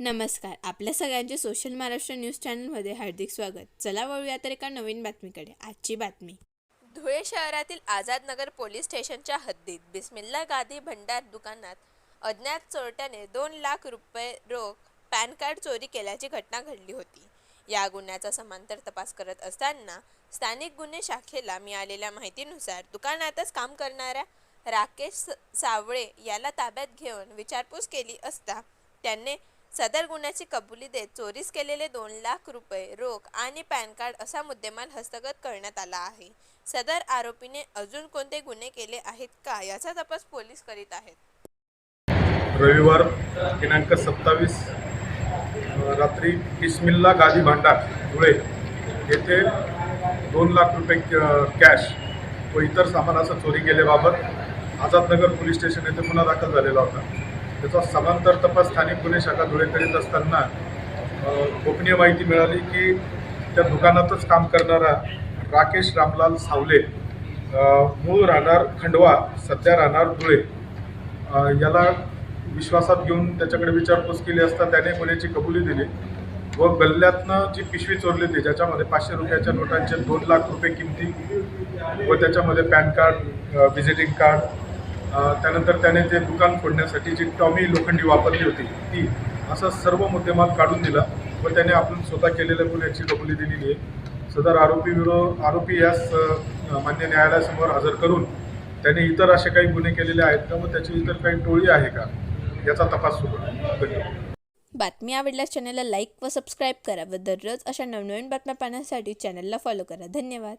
नमस्कार. आपल्या सगळ्यांचे सोशल महाराष्ट्र न्यूज चॅनलमध्ये हार्दिक स्वागत. चला वळूया तर एका नवीन बातमीकडे. आजची बातमी. धुळे शहरातील आझाद नगर पोलीस स्टेशनच्या हद्दीत बिस्मिल्ला गादी भंडार दुकानात अज्ञात चोरट्याने दोन लाख रुपये रोख पॅन कार्ड चोरी केल्याची घटना घडली होती. या गुन्ह्याचा समांतर तपास करत असताना स्थानिक गुन्हे शाखेला मिळालेल्या माहितीनुसार दुकानातच काम करणाऱ्या राकेश सावळे याला ताब्यात घेऊन विचारपूस केली असता त्याने सदर गुन्ह्याची कबुली देत चोरीस केलेले दोन लाख रुपये रोख आणि पॅन कार्ड असा मुद्देमाल हस्तगत करण्यात आला आहे. सदर आरोपीने अजून कोणते गुन्हे केले आहेत का याचा तपास पोलीस करीत आहेत. रविवार दिनांक सत्तावीस रात्री बिस्मिल्ला गादी भांडार धुळे येथे दोन लाख रुपये कॅश व इतर सामानाचा चोरी केल्याबाबत आझादनगर पोलीस स्टेशन येथे गुन्हा दाखल झालेला होता. त्याचा समांतर तपास स्थानिक गुन्हे शाखा धुळे करीत असताना गोपनीय माहिती मिळाली की त्या दुकानातच काम करणारा राकेश रामलाल सावले मूळ राहणार खंडवा सध्या राहणार धुळे. याला विश्वासात घेऊन त्याच्याकडे विचारपूस केली असता त्याने गुन्ह्याची कबुली दिली व गल्ल्यातनं जी पिशवी चोरली होती ज्याच्यामध्ये पाचशे रुपयाच्या नोटांचे दोन लाख रुपये किमती व त्याच्यामध्ये पॅन कार्ड व्हिजिटिंग कार्ड त्यानंतर त्याने ते दुकान फोडण्यासाठी जी टॉमी लोखंडी वापरली होती ती असा सर्व मुद्देमाल काढून दिला व त्याने आपण स्वतः केलेल्या गुन्ह्याची कबुली दिलेली आहे. सदर आरोपी विरोध आरोपी यास मान्य न्यायालयासमोर हजर करून त्याने इतर असे काही गुन्हे केलेले आहेत का व त्याची इतर काही टोळी आहे का याचा तपास सुरू आहे. धन्यवाद. बातमी आवडल्यास चॅनलला लाईक व सबस्क्राईब करा व दररोज अशा नवनवीन बातम्या पाहण्यासाठी चॅनलला फॉलो करा. धन्यवाद.